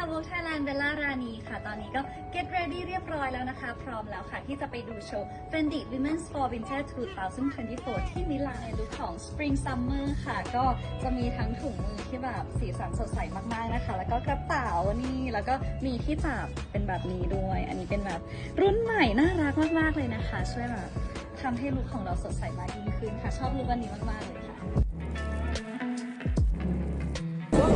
ค่ะวงไทยแลนด์เบลล่ารานีค่ะ ตอนนี้ก็ get ready เรียบร้อยแล้วนะคะ พร้อมแล้วค่ะ ที่จะไปดูโชว์ Fendi Women's Fall Winter 2024 ที่มิลานในลุคของ Spring Summer ค่ะ ก็จะมีทั้งถุงมือที่แบบสีสันสดใสมากๆนะคะ แล้วก็กระเป๋านี่ แล้วก็มีที่จับเป็นแบบนี้ด้วย อันนี้เป็นแบบรุ่นใหม่น่ารักมากๆเลยนะคะ ช่วยแบบทำให้ลุคของเราสดใสมากยิ่งขึ้นค่ะ ชอบลุควันนี้มากๆเลยค่ะ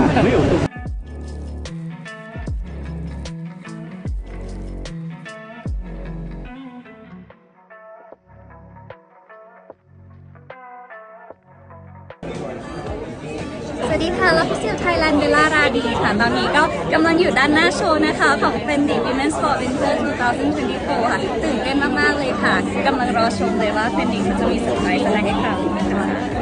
สวัสดีค่ะแล้วพิเศษไทยแลนด์เบลล่าราดีค่ะ ตอนนี้ก็กำลังอยู่ด้านหน้าโชว์นะคะ ของ Fendi Women's Fall Winter 2024 ค่ะ ตื่นเต้นมาก ๆ เลยค่ะ กำลังรอชมเลยว่า Fendi เขาจะมีเซอร์ไพรส์อะไรให้เรานะคะ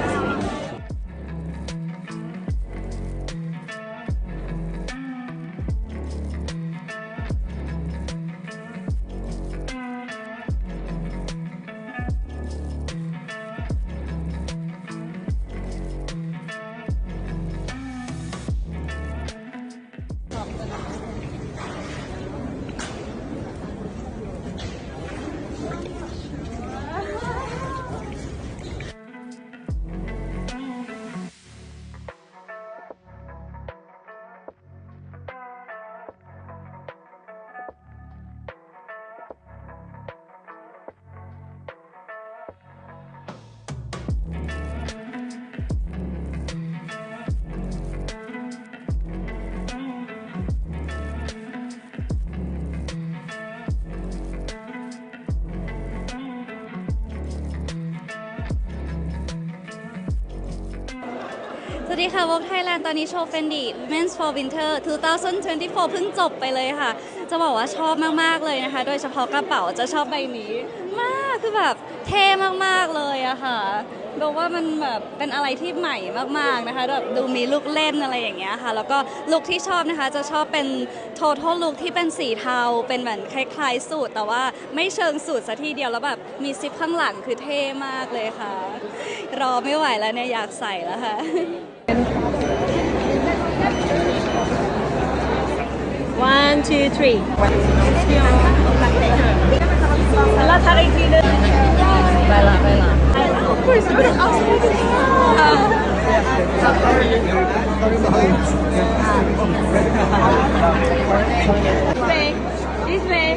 สวัสดีค่ะวงไทยแลนด์ตอนนี้โชว์ Fendi Women's for Winter 2024 เพิ่งจบไปเลยค่ะ จะบอกว่าชอบมาก ๆ เลยนะคะ โดยเฉพาะกระเป๋าจะชอบใบนี้ มากคือแบบเท่มาก ๆ เลยอะค่ะบอกว่ามันแบบเป็นอะไรที่ใหม่มาก ๆ นะคะแบบดูมีลูกเล่นอะไรอย่างเงี้ยค่ะ แล้วก็ลุคที่ชอบนะคะจะชอบเป็น total look ที่เป็นสีเทา เป็นเหมือนคล้าย ๆ สูทแต่ว่าไม่เชิงสูทซะทีเดียวแล้วแบบมีซิปข้างหลังคือเท่มากเลยค่ะ รอไม่ไหวแล้วเนี่ยอยากใส่แล้วค่ะ two, three. แล้วทักอีกทีนึงไปละไปละ This way. This way.